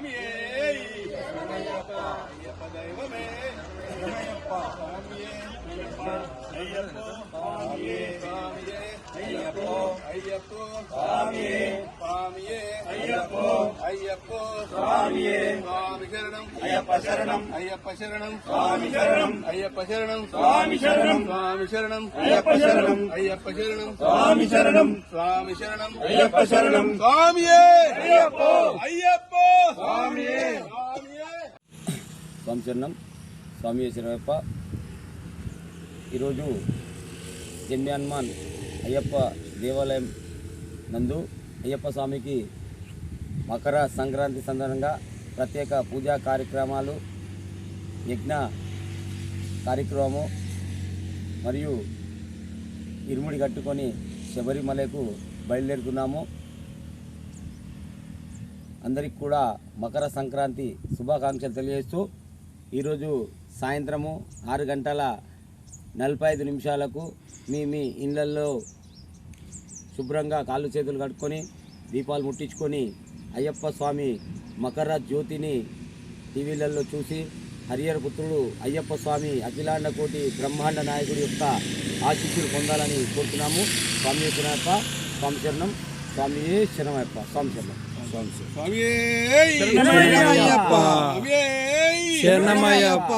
స్వామియే అయ్యప్ప దైవమే స్వామియే అయ్యప్ప స్వామియే స్వామియే అయ్యప్ప అయ్యప్ప స్వామియే స్వామియే అయ్యప్ప అయ్యప్ప స్వామియే స్వామి శరణం అయ్యప్ప శరణం అయ్యప్ప శరణం స్వామి శరణం అయ్యప్ప శరణం స్వామి శరణం స్వామి శరణం అయ్యప్ప శరణం అయ్యప్ప శరణం స్వామి శరణం స్వామి శరణం అయ్యప్ప శరణం స్వామియే అయ్యప్ప అయ్యప్ప స్వామియే స్వామియే స్వామి! చరణం స్వామి శరణప్ప. ఈరోజు జన్మి హనుమాన్ అయ్యప్ప దేవాలయం నందు అయ్యప్ప స్వామికి మకర సంక్రాంతి సందర్భంగా ప్రత్యేక పూజా కార్యక్రమాలు యజ్ఞ కార్యక్రమము మరియు ఇరుముడి కట్టుకొని శబరిమలకు బయలుదేరుతున్నాము. అందరికి కూడా మకర సంక్రాంతి శుభాకాంక్షలు తెలియజేస్తూ ఈరోజు సాయంత్రము ఆరు గంటల నలభై ఐదు నిమిషాలకు మీ మీ ఇళ్ళల్లో శుభ్రంగా కాళ్ళు చేతులు కట్టుకొని దీపాలు ముట్టించుకొని అయ్యప్ప స్వామి మకర జ్యోతిని టీవీలలో చూసి హరిహర పుత్రుడు అయ్యప్ప స్వామి అఖిలాండ కోటి బ్రహ్మాండ నాయకుడి యొక్క ఆశీస్సులు పొందాలని కోరుతున్నాము. స్వామి శరణప్ప స్వామి శరణం స్వామి శరణమయ్యప్ప స్వామి శరణం. స్వామియే శరణమయ్యప్ప.